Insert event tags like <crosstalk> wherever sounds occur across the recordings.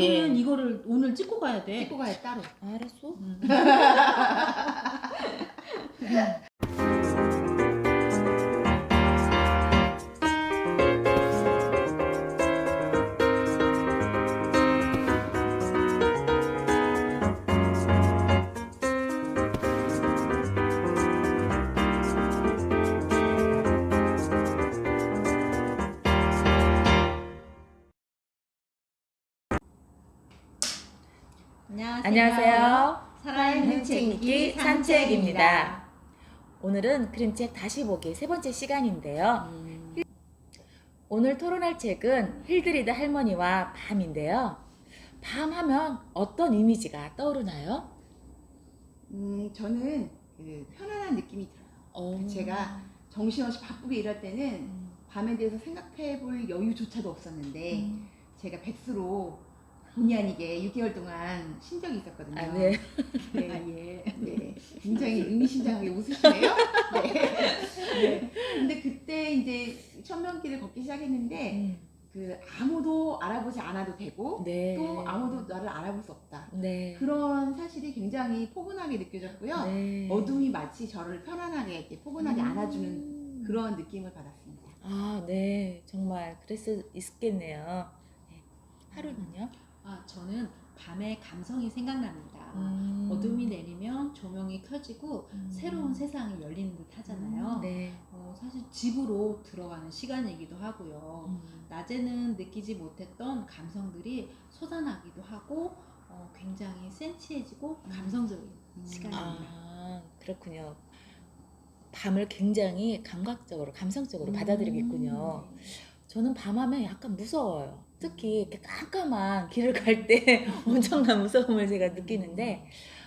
예. 그러면 이거를 오늘 찍고 가야 돼. 찍고 가야 따로. 알았어. <laughs> 안녕하세요. 안녕하세요. 살아있는 책 읽기 산책입니다. 오늘은 그림책 다시 보기 세 번째 시간인데요. 음, 오늘 토론할 책은 힐드리드 할머니와 밤인데요. 밤 하면 어떤 이미지가 떠오르나요? 음, 저는 그 편안한 느낌이 들어요. 어, 제가 정신없이 바쁘게 일할 때는 음, 밤에 대해서 생각해 볼 여유조차도 없었는데 음. 제가 백수로 본의 아니게 6개월 동안 쉰 적이 있었거든요. 아, 네. 네. 아, 예. <laughs> 네, 굉장히 의미심장하게 웃으시네요. 네. 네. 근데 그때 이제 천명길을 걷기 시작했는데 음, 그 아무도 알아보지 않아도 되고 네. 또 아무도 나를 알아볼 수 없다. 네. 그런 사실이 굉장히 포근하게 느껴졌고요. 네. 어둠이 마치 저를 편안하게 이렇게 포근하게 음. 안아주는 그런 느낌을 받았습니다. 아, 네. 정말 수 있겠네요. 네. 하루는요? 아, 저는 밤에 감성이 생각납니다. 음. 어둠이 내리면 조명이 켜지고 음. 새로운 세상이 열리는 듯 하잖아요. 음, 네. 어, 사실 집으로 들어가는 시간이기도 하고요. 음. 낮에는 느끼지 못했던 감성들이 솟아나기도 하고 어, 굉장히 센치해지고 감성적인 시간입니다. 아, 그렇군요. 밤을 굉장히 감각적으로, 감성적으로 받아들이겠군요. 음. 저는 밤하면 약간 무서워요. 특히 이렇게 깜깜한 길을 갈 때 <laughs> 엄청난 무서움을 제가 느끼는데,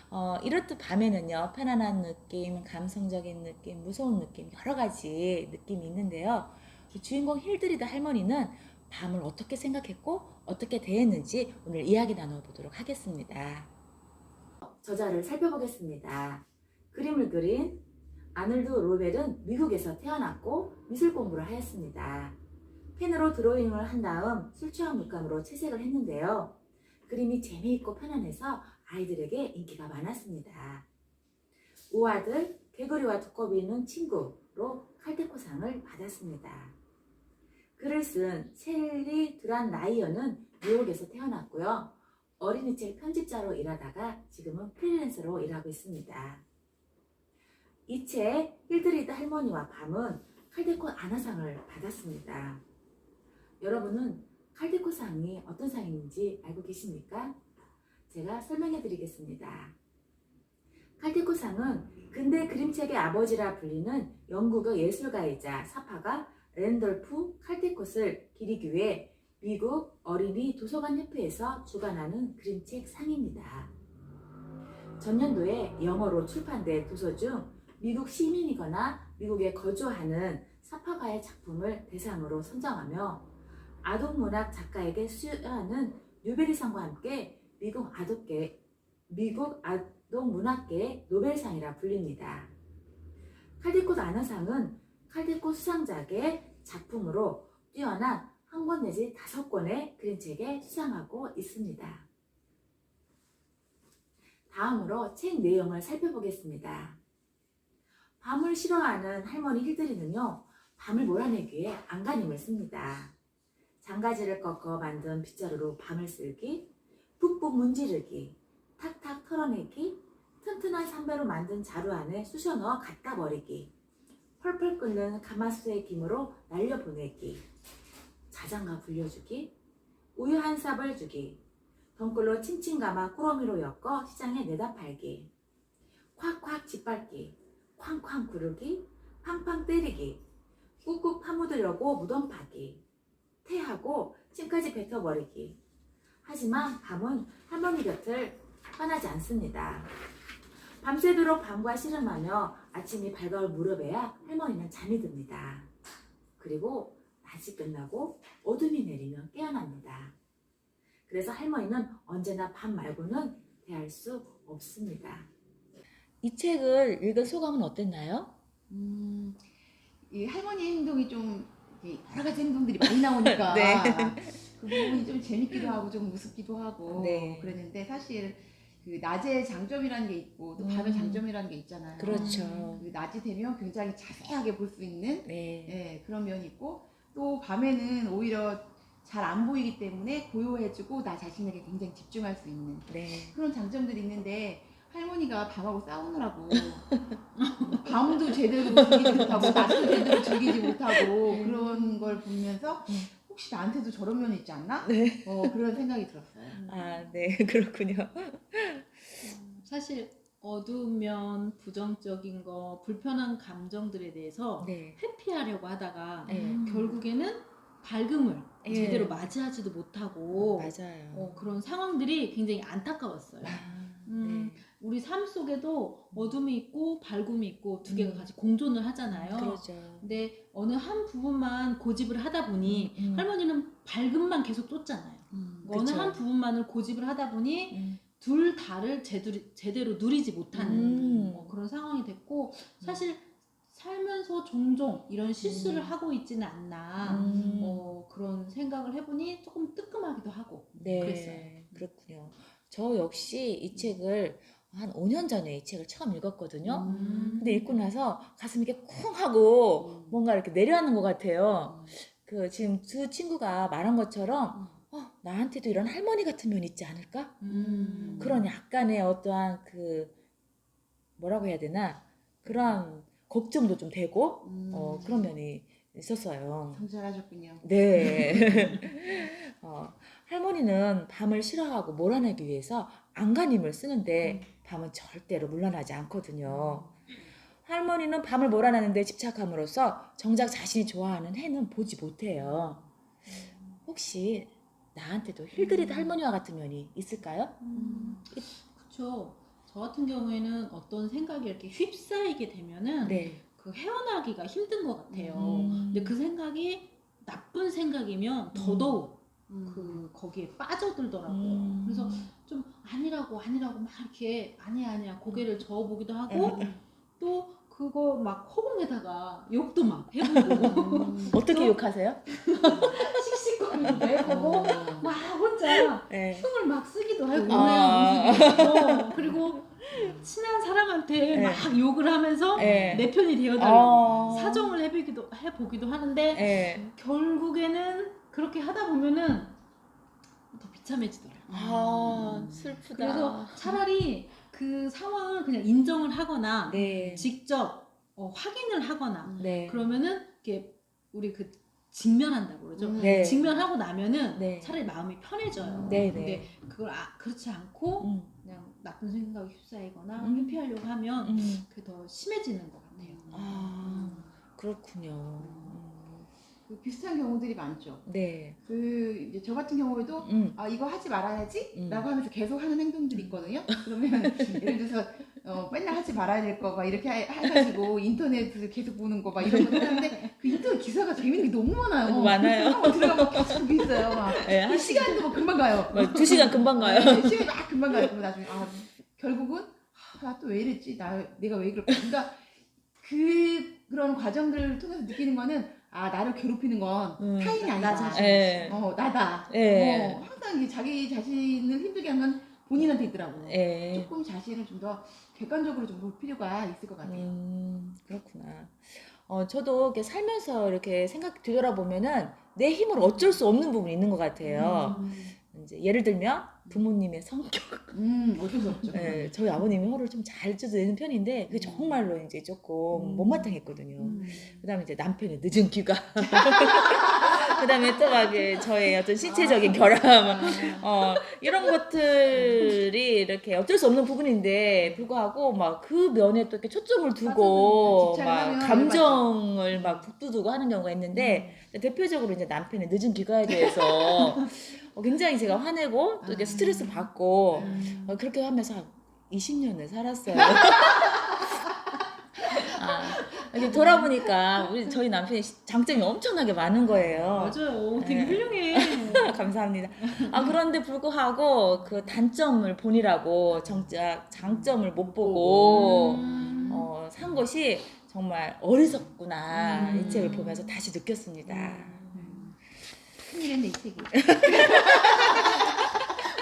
어, 이렇듯 밤에는요, 편안한 느낌, 감성적인 느낌, 무서운 느낌, 여러 가지 느낌이 있는데요. 이 주인공 힐드리드 할머니는 밤을 어떻게 생각했고, 어떻게 대했는지 오늘 이야기 나눠보도록 하겠습니다. 저자를 살펴보겠습니다. 그림을 그린 아놀드 로벨은 미국에서 태어났고 미술 공부를 하였습니다. 펜으로 드로잉을 한 다음 술 취한 물감으로 채색을 했는데요. 그림이 재미있고 편안해서 아이들에게 인기가 많았습니다. 우아들 개구리와 두꺼비는 친구로 칼데코상을 받았습니다. 글을 쓴 셀리 드란 라이언은 뉴욕에서 태어났고요. 어린이책 편집자로 일하다가 지금은 프리랜서로 일하고 있습니다. 이 책 힐드리드 할머니와 밤은 칼데코 아나상을 받았습니다. 여러분은 칼데코상이 어떤 상인지 알고 계십니까? 제가 설명해 드리겠습니다. 칼데코상은 근대 그림책의 아버지라 불리는 영국의 예술가이자 사파가 랜돌프 칼데콧을 기리기 위해 미국 어린이 도서관 협회에서 주관하는 그림책 상입니다. 전년도에 영어로 출판된 도서 중 미국 시민이거나 미국에 거주하는 사파가의 작품을 대상으로 선정하며 아동 문학 작가에게 수여하는 뉴베리상과 함께 미국 아동계 미국 아동 문학계의 노벨상이라 불립니다. 칼디꽃 아나상은 칼디꽃 수상작의 작품으로 뛰어난 한 권 내지 다섯 권의 그림책에 수상하고 있습니다. 다음으로 책 내용을 살펴보겠습니다. 밤을 싫어하는 할머니 힐드리는요, 밤을 몰아내기 위해 안간힘을 씁니다. 장가지를 꺾어 만든 빗자루로 밤을 쓸기, 푹푹 문지르기, 탁탁 털어내기, 튼튼한 삼배로 만든 자루 안에 쑤셔 넣어 갖다 버리기, 펄펄 끓는 가마수의 김으로 날려보내기, 자장가 불려주기, 우유 한 삽을 주기, 덩굴로 칭칭 감아 꾸러미로 엮어 시장에 내다 팔기, 콱콱 짓밟기, 쾅쾅 구르기, 팡팡 때리기, 꾹꾹 파묻으려고 무덤 파기, 태하고 침까지 뱉어버리기. 하지만 밤은 할머니 곁을 떠나지 않습니다. 밤새도록 밤과 씨름하며 아침이 밝아올 무렵에야 할머니는 잠이 듭니다. 그리고 낮이 끝나고 어둠이 내리면 깨어납니다. 그래서 할머니는 언제나 밤 말고는 대할 수 없습니다. 이 책을 읽은 소감은 어땠나요? 음, 이 할머니 행동이 좀 여러 가지 행동들이 많이 나오니까 <laughs> 네. 그 부분이 좀 재밌기도 하고 좀 우습기도 하고 네. 그랬는데 사실 그 낮의 장점이라는 게 있고 또 밤의 음. 장점이라는 게 있잖아요. 그렇죠. 그 낮이 되면 굉장히 자세하게 볼 수 있는 네. 예, 그런 면이 있고 또 밤에는 오히려 잘 안 보이기 때문에 고요해지고 나 자신에게 굉장히 집중할 수 있는 네. 그런 장점들이 있는데 할머니가 밤하고 싸우느라고 <laughs> 밤도 제대로 즐기지 못하고 낮도 제대로 즐기지 못하고 그런 걸 보면서 음. 혹시 나한테도 저런 면이 있지 않나? 네. 어, 그런 생각이 들었어요. 아, 네. <laughs> 그렇군요. 사실 어두우면 부정적인 거, 불편한 감정들에 대해서 네. 회피하려고 하다가 네. 결국에는 밝음을 예. 제대로 맞이하지도 못하고 맞아요. 어, 그런 상황들이 굉장히 안타까웠어요. 아, 음, 네. 우리 삶 속에도 어둠이 있고 밝음이 있고 두 개가 음. 같이 공존을 하잖아요. 그러죠. 근데 어느 한 부분만 고집을 하다 보니 음, 음. 할머니는 밝음만 계속 쫓잖아요. 어느 그쵸. 한 부분만을 고집을 하다 보니 음. 둘 다를 제대로, 제대로 누리지 못하는 음. 어, 그런 상황이 됐고 사실 살면서 종종 이런 실수를 음. 하고 있지는 않나 음. 어, 그런 생각을 해보니 조금 뜨끔하기도 하고 네. 그랬어요. 그렇군요. 저 역시 이 책을 한 5년 전에 이 책을 처음 읽었거든요. 음. 근데 읽고 나서 가슴이 이렇게 쿵 하고 뭔가 이렇게 내려앉는 것 같아요. 그 지금 두 친구가 말한 것처럼 어, 나한테도 이런 할머니 같은 면이 있지 않을까? 음. 그런 약간의 어떠한 그 뭐라고 해야 되나 그런 걱정도 좀 되고 음. 어, 그런 면이 있었어요. 성찰하셨군요. 네. <laughs> <laughs> 어, 할머니는 밤을 싫어하고 몰아내기 위해서 안간힘을 쓰는데 밤은 절대로 물러나지 않거든요. 할머니는 밤을 몰아내는데 집착함으로써 정작 자신이 좋아하는 해는 보지 못해요. 혹시 나한테도 힐그리드 할머니와 같은 면이 있을까요? 음. 그쵸. 저 같은 경우에는 어떤 생각이 이렇게 휩싸이게 되면은 네. 그 헤어나기가 힘든 것 같아요. 음. 근데 그 생각이 나쁜 생각이면 더더욱 음. 그 거기에 빠져들더라고요. 음. 그래서 좀 아니라고 아니라고 막 이렇게 아니야 아니야 고개를 저어보기도 하고 음. 또 그거 막 허공에다가 욕도 막 해보고 음. 어떻게 또- 욕하세요? 씩씩거리기도 해보고 어. 막 혼자 네. 흉을 막 쓰기도 하고 아. 어, 그리고 친한 사람한테 네. 막 욕을 하면서 네. 내 편이 되어달라고 어. 사정을 해보기도 해보기도 하는데 네. 결국에는 그렇게 하다 보면은 더 비참해지더라고요. 아 슬프다. 그래서 차라리 그 상황을 그냥 인정을 하거나 네. 직접 어, 확인을 하거나 네. 그러면은 이렇게 우리 그 직면한다고 그러죠. 음. 네. 직면하고 나면은 네. 차라리 마음이 편해져요. 네, 네. 근데 그걸 아, 그렇지 않고 음. 그냥 나쁜 생각에 휩싸이거나 음. 회피하려고 하면 음. 그게 더 심해지는 것 같아요. 아 그렇군요. 음. 그 비슷한 경우들이 많죠. 네. 그 이제 저 같은 경우에도 음. 아 이거 하지 말아야지 음. 라고 하면서 계속 하는 행동들이 있거든요 그러면 <laughs> 예를 들어서 어, 맨날 하지 말아야 될 거 막 이렇게 해- 해가지고 인터넷을 계속 보는 거 막 이런 거 하는데 그 인터넷 기사가 재밌는 게 너무 많아요 너무 많아요. 한번 들어가면 계속 있어요 막 네, 그 한 시간도 막 금방 가요 뭐, 두 시간 금방 가요. 네, 시간이 막 금방 가요 나중에 아 결국은 나 또 왜 이랬지 나 내가 왜 그럴까 그러니까 그 그런 과정들을 통해서 느끼는 거는 아 나를 괴롭히는 건 음. 타인이 아니다 나 자신. 예. 어 나다 예. 어, 항상 자기 자신을 힘들게 하는 건 본인한테 있더라고. 예. 조금 자신을 좀 더 객관적으로 좀 볼 필요가 있을 것 같아요. 음, 그렇구나. 어, 저도 이렇게 살면서 이렇게 생각 뒤돌아보면은 내 힘으로 어쩔 수 없는 부분이 있는 것 같아요. 음, 이제 예를 들면 부모님의 성격. 음, 어쩔 수 없죠. 예, 저희 아버님이 혀를 좀잘 쪄내는 편인데 그게 정말로 이제 조금 음. 못마땅했거든요. 음. 그다음에 이제 남편의 늦은 귀가. <laughs> 그다음에 또 막 저의 어떤 신체적인 결함. 어, 이런 것들이 이렇게 어쩔 수 없는 부분인데 불구하고 막 그 면에 또 이렇게 초점을 두고. 막 감정을 막 북두두고 하는 경우가 있는데 대표적으로 이제 남편의 늦은 귀가에 대해서 <laughs> 어, 굉장히 제가 화내고 또 이렇게 스트레스 받고 음. 어, 그렇게 하면서 한 20년을 살았어요. <laughs> 아, 이렇게 돌아보니까 우리 저희 남편이 장점이 엄청나게 많은 거예요. 맞아요. 되게 네. 훌륭해. <laughs> 감사합니다. 아 그런데 불구하고 그 단점을 보니라고 정작 장점을 못 보고 음. 어, 산 것이 정말 어리석구나 음. 이 책을 보면서 다시 느꼈습니다. 음. 큰일했네 이 책이. <laughs>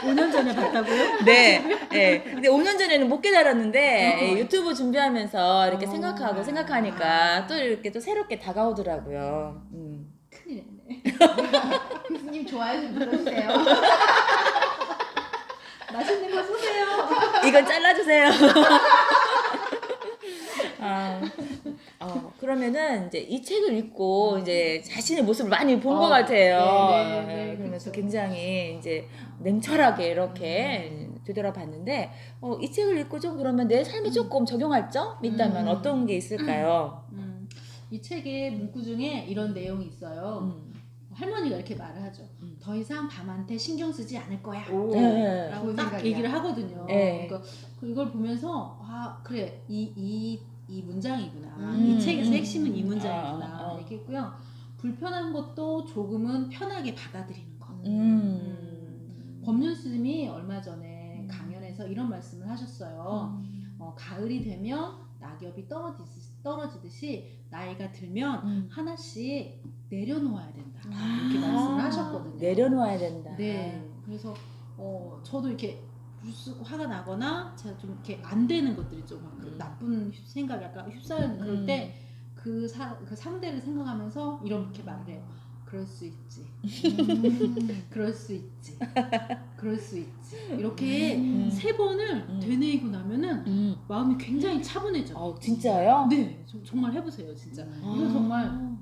5년 전에 봤다고요? 네, 네. 근데 5년 전에는 못 깨달았는데 어. 예, 유튜브 준비하면서 이렇게 어. 생각하고 생각하니까 또 이렇게 또 새롭게 다가오더라고요. 음. 큰일했네. <laughs> 교수님 좋아요 좀 눌러주세요. <laughs> 맛있는 거 쏘세요. 이건 잘라주세요. <laughs> 아, 어, 그러면은 이제 이 책을 읽고 이제 자신의 모습을 많이 본 것 어, 같아요. 네, 네, 네, 그러면서 그렇죠. 굉장히 이제 냉철하게 이렇게 되돌아봤는데 어, 이 책을 읽고 좀 그러면 내 삶에 조금 적용할 점 있다면 음. 어떤 게 있을까요? 음, 이 책의 문구 중에 이런 내용이 있어요. 음. 할머니가 이렇게 말을 하죠. 음. 더 이상 밤한테 신경 쓰지 않을 거야. 오. 네. 라고 딱. 얘기를 하거든요. 네. 그러니까 그 이걸 보면서 아 그래 이 이 이 문장이구나. 음, 이 책에서 음. 핵심은 이 문장이구나. 아, 아. 얘기했고요. 불편한 것도 조금은 편하게 받아들이는 것. 음. 법륜 스님이 얼마 전에 음. 강연에서 이런 말씀을 하셨어요. 어, 가을이 되면 낙엽이 떨어지듯이, 떨어지듯이 나이가 들면 음. 하나씩 내려놓아야 된다. 아, 이렇게 말씀을 하셨거든요. 내려놓아야 된다. 네. 그래서 어, 저도 이렇게 불쑥 화가 나거나 제가 좀 이렇게 안 되는 것들이 좀그 음. 나쁜 생각 약간 휩싸이는 그럴 음. 때그 그 상대를 생각하면서 이렇게 말을 해요. 그럴 수 있지. 음. 그럴 수 있지. 그럴 수 있지. 이렇게 음. 세 번을 음. 되뇌이고 나면은 음. 마음이 굉장히 차분해져요. 어, 진짜요? 네, 저- 정말 해보세요, 진짜. 음. 이거 정말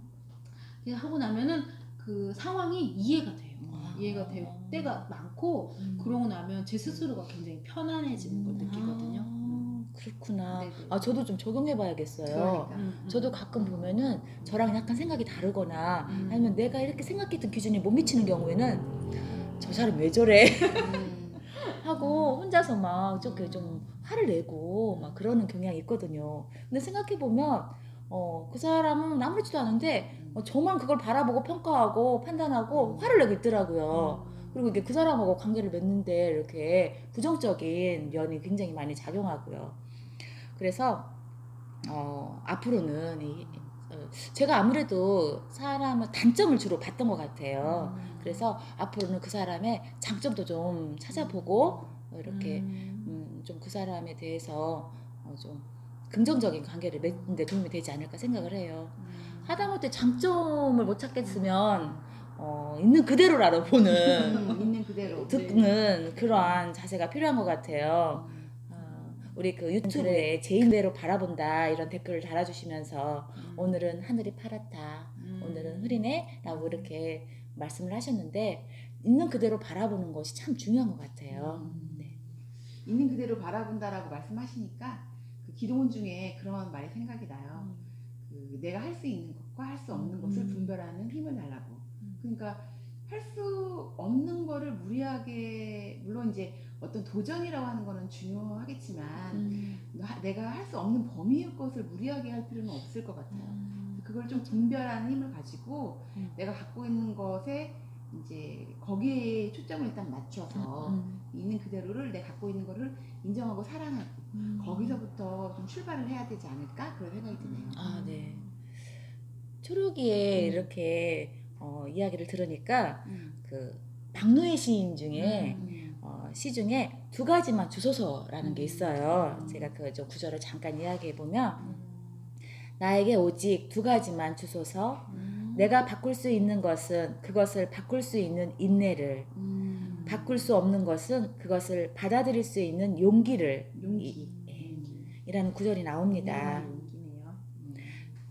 하고 나면은 그 상황이 이해가 돼요. 아. 이해가 될 때가 많고 음. 그러고 나면 제 스스로가 굉장히 편안해지는 걸 느끼거든요. 아, 그렇구나. 네네. 아 저도 좀 적용해봐야겠어요. 그러니까. 음, 음. 저도 가끔 보면은 저랑 약간 생각이 다르거나 음. 아니면 내가 이렇게 생각했던 기준이 못 미치는 경우에는 저 사람 왜 저래 음. <laughs> 하고 혼자서 막 저렇게 좀 화를 내고 막 그러는 경향이 있거든요. 근데 생각해 보면 어, 그 사람은 아무렇지도 않은데 어, 저만 그걸 바라보고 평가하고 판단하고 화를 내고 있더라고요. 그리고 이게 그 사람하고 관계를 맺는데 이렇게 부정적인 면이 굉장히 많이 작용하고요. 그래서 어, 앞으로는 이, 어, 제가 아무래도 사람의 단점을 주로 봤던 것 같아요. 그래서 앞으로는 그 사람의 장점도 좀 찾아보고 어, 이렇게 음. 음, 좀그 사람에 대해서 어, 좀 긍정적인 관계를 맺는데 도움이 되지 않을까 생각을 해요. 음. 하다못해 장점을 못 찾겠으면 어, 있는 그대로 알아보는 음, 있는 그대로. 듣는 그러한 자세가 필요한 것 같아요. 어, 우리 그 유튜브에 제인대로 바라본다 이런 댓글을 달아주시면서 음. 오늘은 하늘이 파랗다, 음. 오늘은 흐리네라고 이렇게 말씀을 하셨는데 있는 그대로 바라보는 것이 참 중요한 것 같아요. 음. 네. 있는 그대로 바라본다라고 말씀하시니까 그 기도원 중에 그런 말이 생각이 나요. 그 내가 할 수 있는 것과 할 수 없는 음. 것을 분별하는 힘을 달라고. 음. 그러니까 할 수 없는 거를 무리하게 물론 이제 어떤 도전이라고 하는 거는 중요하겠지만 음. 나- 내가 할 수 없는 범위의 것을 무리하게 할 필요는 없을 것 같아요. 음. 그걸 좀 분별하는 힘을 가지고 음. 내가 갖고 있는 것에 이제 거기에 초점을 일단 맞춰서 음. 있는 그대로를 내가 갖고 있는 거를 인정하고 사랑하고 음. 거기서부터 좀 출발을 해야 되지 않을까 그런 생각이 드네요. 아, 네. 초록이의 음. 이렇게 어, 이야기를 들으니까 음. 그 박노해 시인 중에 음. 어, 시 중에 두 가지만 주소서라는 게 있어요. 음. 제가 그저 구절을 잠깐 이야기해 보면 음. 나에게 오직 두 가지만 주소서. 음. 내가 바꿀 수 있는 것은 그것을 바꿀 수 있는 인내를, 음. 바꿀 수 없는 것은 그것을 받아들일 수 있는 용기를 용기. 이- 예, 음. 이라는 구절이 나옵니다. 음, 용기네요. 음.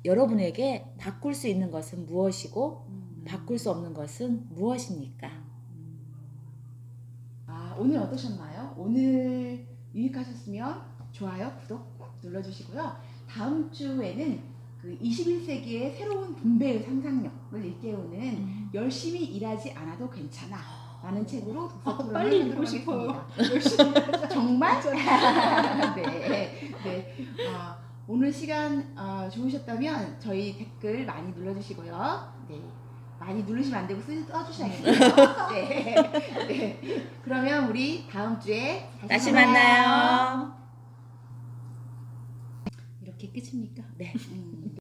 여러분에게 바꿀 수 있는 것은 무엇이고 음. 바꿀 수 없는 것은 무엇입니까? 아, 오늘 어떠셨나요? 오늘 유익하셨으면 좋아요, 구독 꼭 눌러주시고요. 다음 주에는 그 21세기의 새로운 분배의 상상력을 일깨우는 열심히 일하지 않아도 괜찮아 라는 책으로 독서 아, 토론을 빨리 읽고 싶어요. <laughs> 정말? <laughs> 네. 네. 아, 오늘 시간 어, 좋으셨다면 저희 댓글 많이 눌러주시고요. 네. 많이 누르시면 안 되고 쓰, 써주셔야겠네요. <laughs> 네. 네. 그러면 우리 다음 주에 다시 만나요. 이렇게 끝입니까? 네. 음.